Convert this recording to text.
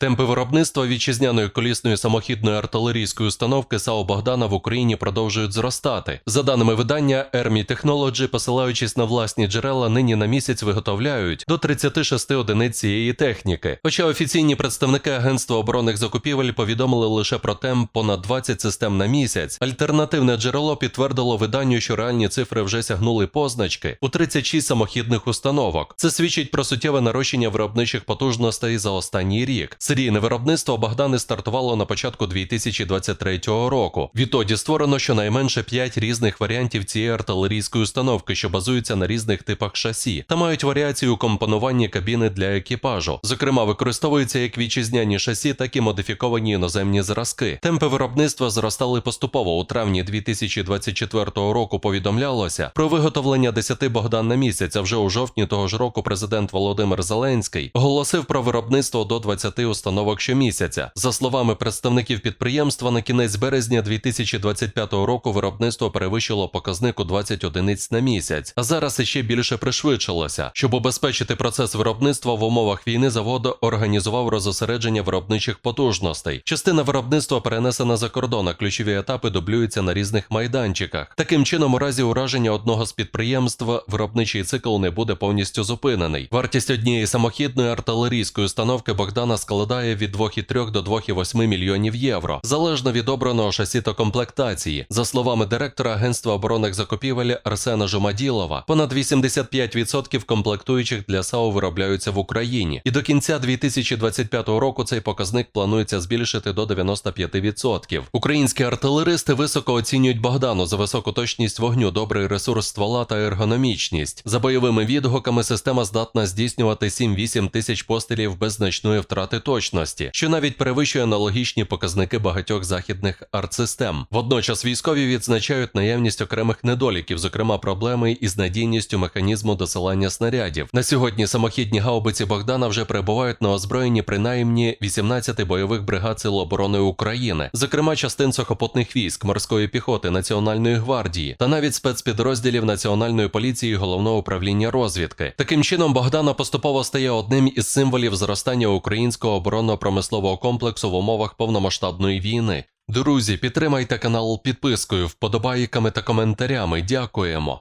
Темпи виробництва вітчизняної колісної самохідної артилерійської установки САУ Богдана в Україні продовжують зростати. За даними видання Army Technology, посилаючись на власні джерела, нині на місяць виготовляють до 36 одиниць цієї техніки. Хоча офіційні представники Агентства оборонних закупівель повідомили лише про темп понад 20 систем на місяць. Альтернативне джерело підтвердило виданню, що реальні цифри вже сягнули позначки у 36 самохідних установок. Це свідчить про суттєве нарощення виробничих потужностей за останній рік. Серійне виробництво Богдани стартувало на початку 2023 року. Відтоді створено щонайменше 5 різних варіантів цієї артилерійської установки, що базуються на різних типах шасі, та мають варіацію у компонуванні кабіни для екіпажу. Зокрема, використовуються як вітчизняні шасі, так і модифіковані іноземні зразки. Темпи виробництва зростали поступово. У травні 2024 року повідомлялося про виготовлення 10 Богдан на місяць. А вже у жовтні того ж року президент Володимир Зеленський оголосив про виробництво до 20 установок щомісяця. За словами представників підприємства, на кінець березня 2025 року виробництво перевищило показник у 20 одиниць на місяць, а зараз іще більше пришвидшилося. Щоб убезпечити процес виробництва в умовах війни, завод організував розосередження виробничих потужностей. Частина виробництва перенесена за кордон, а ключові етапи дублюються на різних майданчиках. Таким чином, у разі ураження одного з підприємств, виробничий цикл не буде повністю зупинений. Вартість однієї самохідної артилерійської установки Богдана складає від 2,3 до 2,8 мільйонів євро, залежно від обраного шасі та комплектації. За словами директора Агентства оборонних закупівель Арсена Жумаділова, понад 85% комплектуючих для САУ виробляються в Україні, і до кінця 2025 року цей показник планується збільшити до 95%. Українські артилеристи високо оцінюють Богдану за високу точність вогню, добрий ресурс ствола та ергономічність. За бойовими відгуками система здатна здійснювати 7-8 тисяч пострілів без значної втрати точності, що навіть перевищує аналогічні показники багатьох західних артсистем. Водночас військові відзначають наявність окремих недоліків, зокрема проблеми із надійністю механізму досилання снарядів. На сьогодні самохідні гаубиці Богдана вже перебувають на озброєнні принаймні 18 бойових бригад Сил оборони України, зокрема частин сухопутних військ, морської піхоти, Національної гвардії та навіть спецпідрозділів Національної поліції і головного управління розвідки. Таким чином, Богдана поступово стає одним із символів зростання українського оборонно-промислового комплексу в умовах повномасштабної війни. Друзі, підтримайте канал підпискою, вподобайками та коментарями. Дякуємо.